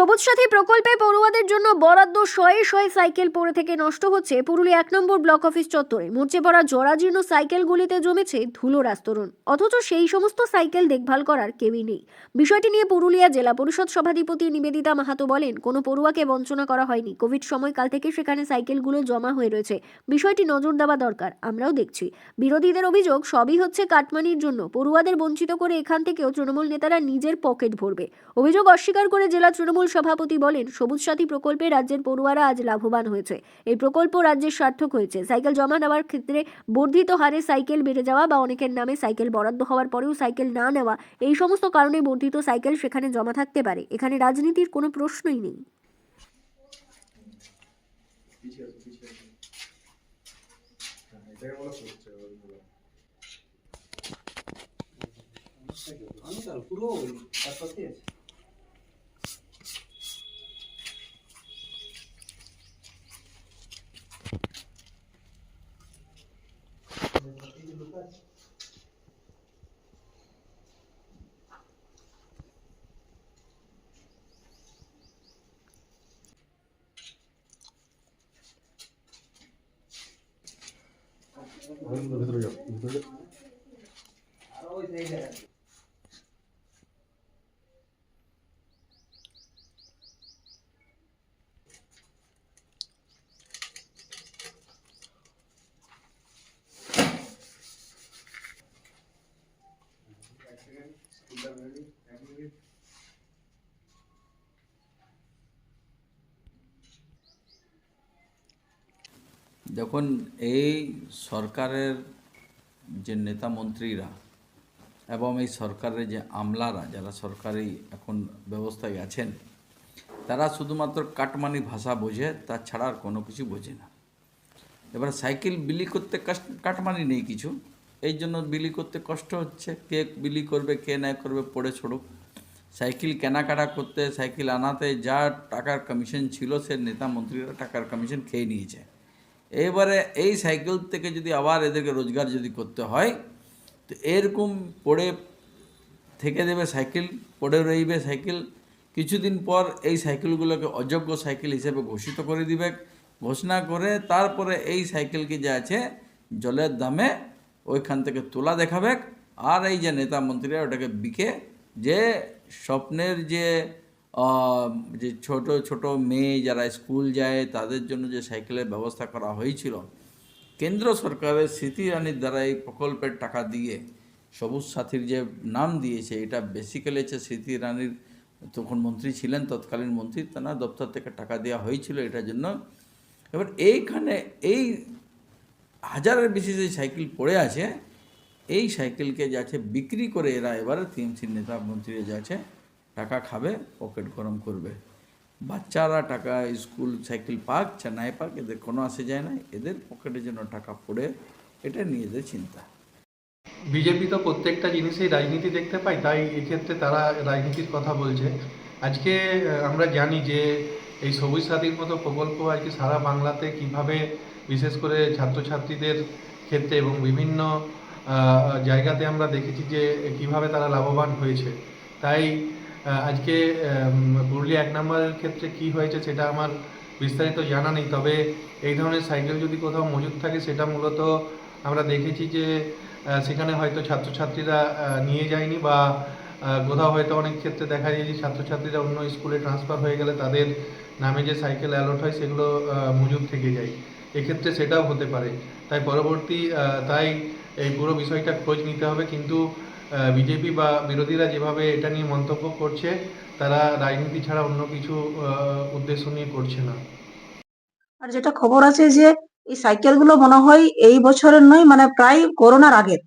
সবুজ সাথী প্রকল্পে পড়ুয়াদের জন্য বরাদ্দ শয়ে শয়ে সাইকেল পড়ে থেকে নষ্ট হচ্ছে পুরুলিয়া এক নম্বর ব্লক অফিস চত্বরে। মরচে পড়া জরাজীর্ণ সাইকেলগুলিতে জমেছে ধুলোর আস্তরণ অথচ সেই সমস্ত সাইকেল দেখভাল করার কেউই নেই। বিষয়টি নিয়ে পুরুলিয়া জেলা পরিষদ সভাধিপতি নিবেদিতা মাহাতো বলেন, কোনো পড়ুয়াকে বঞ্চনা করা হয়নি। কোভিড সময়কাল থেকে সেখানে সাইকেলগুলো জমা হয়ে রয়েছে। বিষয়টি নজর দেওয়া দরকার, আমরাও দেখছি। বিরোধীদের অভিযোগ, সবই হচ্ছে কাটমানির জন্য। পড়ুয়াদের বঞ্চিত করে এখান থেকেও তৃণমূল নেতারা নিজের পকেট ভরবে। অভিযোগ অস্বীকার করে জেলা তৃণমূল সভাপতি বলেন, সবুজ সাথী প্রকল্পে রাজ্যের পড়ুয়ারা আজ লাভবান হয়েছে। এই প্রকল্প রাজ্যের সার্থক হয়েছে। সাইকেল জমা নেওয়ার ক্ষেত্রে বর্ধিত হারে সাইকেল বেড়ে যাওয়া বা অনেকের নামে সাইকেল বরাদ্দ হওয়ার পরেও সাইকেল না নেওয়া, এই সমস্ত কারণে বর্ধিত সাইকেল সেখানে জমা থাকতে পারে। এখানে রাজনীতির কোনো প্রশ্নই নেই। পিছিয়ে আসো পিছিয়ে আসো হ্যাঁ এটাকে বলা হচ্ছে ওইগুলো পুরো দেখুন এই সরকারের যে নেতা মন্ত্রীরা এবং এই সরকারের যে আমলারা যারা সরকারি এখন ব্যবস্থায় আছেন, তারা শুধুমাত্র কাটমানি ভাষা বোঝে তাছাড়া আর কোনো কিছু বোঝে না। এবার সাইকেল বিলি করতে কাটমানি নেই কিছু, এই জন্য বিলি করতে কষ্ট হচ্ছে, কে বিলি করবে, কে না করবে, পড়ে ছড়ুক সাইকেল কেনাকাটা করতে, সাইকেল আনাতে যা টাকার কমিশন ছিল, সে নেতা মন্ত্রীরা টাকার কমিশন খেয়ে নিয়েছে। এবারে এই সাইকেল থেকে যদি আবার এদেরকে রোজগার যদি করতে হয়, তো এরকম পড়ে থেকে দেবে সাইকেল পড়ে রইবে সাইকেল কিছুদিন পর এই সাইকেলগুলোকে অযোগ্য সাইকেল হিসেবে ঘোষিত করে দিবে। ঘোষণা করে তারপরে এই সাইকেলকে যে আছে, জলের দামে ওইখান থেকে তোলা দেখাবে। আর এই যে নেতা মন্ত্রীরা ওটাকে বিকে যে স্বপ্নের যে যে ছোট ছোট মেয়ে যারা স্কুল যায়, তাদের জন্য যে সাইকেলের ব্যবস্থা করা হয়েছিল, কেন্দ্র সরকারের স্মৃতি রানীর দ্বারা এই প্রকল্পের টাকা দিয়ে সবুজ সাথীর যে নাম দিয়েছে, এটা বেসিক্যালি হচ্ছে স্মৃতি রানীর তখন মন্ত্রী ছিলেন, তৎকালীন মন্ত্রী তারা দপ্তর থেকে টাকা দেওয়া হয়েছিল এটার জন্য। এবার এইখানে এই হাজারের বেশি যে সাইকেল পড়ে আছে, এই সাইকেলকে যাচ্ছে বিক্রি করে এরা এবারে টিএমসির নেতা মন্ত্রীরা যাচ্ছে। টাকা খাবে পকেট গরম করবে। বাচ্চারা টাকা স্কুল সাইকেল পাক চেন্নাই পাক এদের কোনো আসে যায় না। এদের পকেটের জন্য টাকা পড়ে, এটা নিয়ে এদের চিন্তা। বিজেপি তো প্রত্যেকটা জিনিসেই রাজনীতি দেখতে পাই তাই এক্ষেত্রে তারা রাজনীতির কথা বলছে। আজকে আমরা জানি যে এই সবুজ সাথীর মতো প্রকল্প আজকে সারা বাংলাতে কীভাবে বিশেষ করে ছাত্রছাত্রীদের ক্ষেত্রে এবং বিভিন্ন জায়গাতে আমরা দেখেছি যে কীভাবে তারা লাভবান হয়েছে। তাই আজকে পুরুলিয়া এক নম্বরের ক্ষেত্রে কি হয়েছে সেটা আমার বিস্তারিত জানা নেই। তবে এই ধরনের সাইকেল যদি কোথাও মজুদ থাকে, সেটা মূলত আমরা দেখেছি যে সেখানে হয়তো ছাত্রছাত্রীরা নিয়ে যায়নি বা কোথাও হয়তো অনেক ক্ষেত্রে দেখা যায় যে ছাত্রছাত্রীরা অন্য স্কুলে ট্রান্সফার হয়ে গেলে তাদের নামে যে সাইকেল অ্যালট হয়, সেগুলো মজুদ থেকে যায়। এক্ষেত্রে সেটাও হতে পারে। তাই পরবর্তী তাই এই পুরো বিষয়টা খোঁজ নিতে হবে। কিন্তু বিজেপি বা বিরোধীরা যেভাবে এটা নিয়ে মন্তব্য করছে, তারা রাজনীতি ছাড়া অন্য কিছু উদ্দেশ্য নিয়ে করছে না। আর যেটা খবর আছে যে, এই সাইকেলগুলো মনে হয় এই বছরের নয় মানে প্রায় করোনার আগের।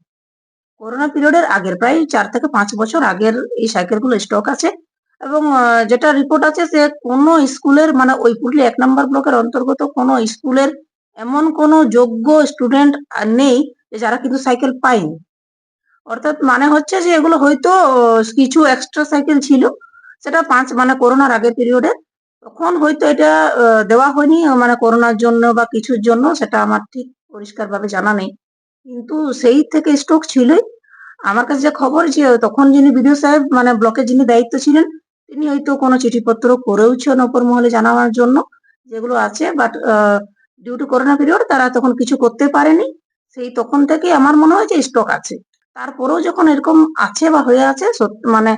করোনা পিরিয়ডের আগের, প্রায় চার থেকে পাঁচ বছর আগের এই সাইকেলগুলো স্টক আছে। এবং যেটা রিপোর্ট আছে যে, কোনো স্কুলের মানে ওই পুরুলিয়া এক নম্বর ব্লকের অন্তর্গত কোনো স্কুলের এমন কোনো যোগ্য স্টুডেন্ট নেই যারা কিন্তু সাইকেল পায়নি। অর্থাৎ মানে হচ্ছে যে এগুলো হয়তো কিছু এক্সট্রা সাইকেল ছিল। সেটা পাঁচ মানে করোনার আগের পিরিয়ডে তখন হয়তো এটা দেওয়া হয়নি মানে করোনার জন্য বা কিছুর জন্য, সেটা আমার ঠিক পরিষ্কার ভাবে জানা নেই। কিন্তু সেই থেকে স্টক ছিলই। আমার কাছে যে খবর যে তখন যিনি বিডিও সাহেব মানে ব্লকের যিনি দায়িত্ব ছিলেন, তিনি হয়তো কোনো চিঠিপত্র করেওছেন ওপর মহলে জানানোর জন্য, যেগুলো আছে। But due to corona period তারা তখন কিছু করতে পারেনি। সেই তখন থেকে আমার মনে হয় যে স্টক আছে। তারপরেও যখন এরকম আছে বা হয়ে আছে মানে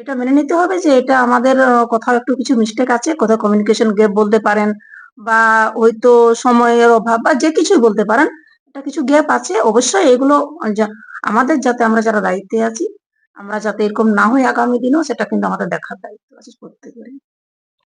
এটা মেনে নিতে হবে যে এটা আমাদের কোথাও একটু কিছু মিস্টেক আছে, কোথাও কমিউনিকেশন গ্যাপ বলতে পারেন বা হয়তো সময়ের অভাব বা যে কিছুই বলতে পারেন এটা কিছু গ্যাপ আছে, অবশ্যই এগুলো আমাদের যাতে আমরা যারা দায়িত্বে আছি, আমরা যাতে এরকম না হয় আগামী দিনেও সেটা কিন্তু আমাদের দেখার দায়িত্ব আছে প্রত্যেকেরই।